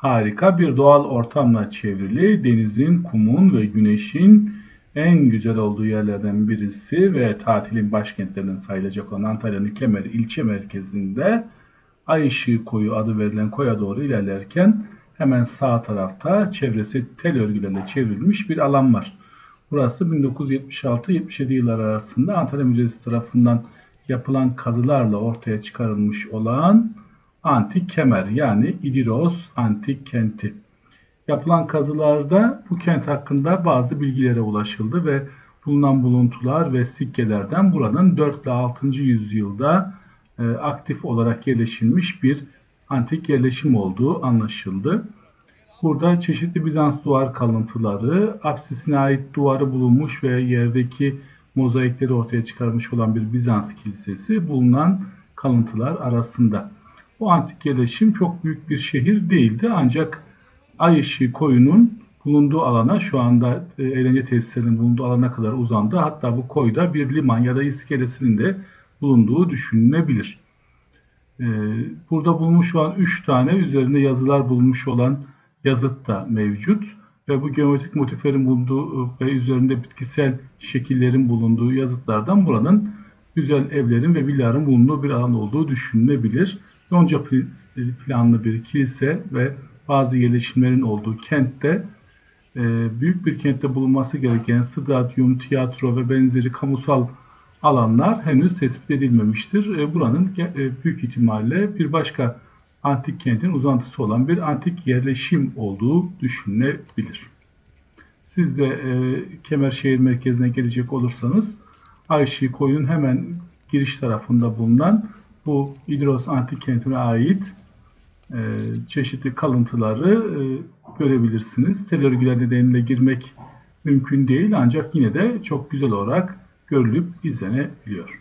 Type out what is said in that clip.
harika bir doğal ortamla çevrili denizin, kumun ve güneşin en güzel olduğu yerlerden birisi ve tatilin başkentlerinden sayılacak olan Antalya'nın Kemer ilçe merkezinde Ay Işığı Koyu adı verilen koya doğru ilerlerken hemen sağ tarafta çevresi tel örgülerle çevrilmiş bir alan var. Burası 1976-77 yıllar arasında Antalya Müzesi tarafından yapılan kazılarla ortaya çıkarılmış olan antik kemer yani İdiros antik kenti. Yapılan kazılarda bu kent hakkında bazı bilgilere ulaşıldı ve bulunan buluntular ve sikkelerden buranın 4 ile 6. yüzyılda e, aktif olarak yerleşilmiş bir antik yerleşim olduğu anlaşıldı. Burada çeşitli Bizans duvar kalıntıları, apsisine ait duvarı bulunmuş ve yerdeki mozaikleri ortaya çıkarmış olan bir Bizans kilisesi bulunan kalıntılar arasında. Bu antik yerleşim çok büyük bir şehir değildi ancak Ay ışığı koyunun bulunduğu alana şu anda e, eğlence tesislerinin bulunduğu alana kadar uzandı. Hatta bu koyda bir liman ya da iskelesinin de bulunduğu düşünülebilir. E, burada bulunmuş olan 3 tane üzerinde yazılar bulunmuş olan yazıt da mevcut. Ve bu geometrik motiflerin bulunduğu e, ve üzerinde bitkisel şekillerin bulunduğu yazıtlardan buranın güzel evlerin ve villaların bulunduğu bir alan olduğu düşünülebilir. Yonca planlı bir kilise ve bazı yerleşimlerin olduğu kentte e, büyük bir kentte bulunması gereken stadyum, tiyatro ve benzeri kamusal alanlar henüz tespit edilmemiştir. E, buranın büyük ihtimalle bir başka antik kentin uzantısı olan bir antik yerleşim olduğu düşünülebilir. Siz de e, Kemerşehir merkezine gelecek olursanız Ayşi Koyun hemen giriş tarafında bulunan bu İdros antik kentine ait e, çeşitli kalıntıları e, görebilirsiniz. Tel örgüler nedeniyle girmek mümkün değil ancak yine de çok güzel olarak görülüp izlenebiliyor.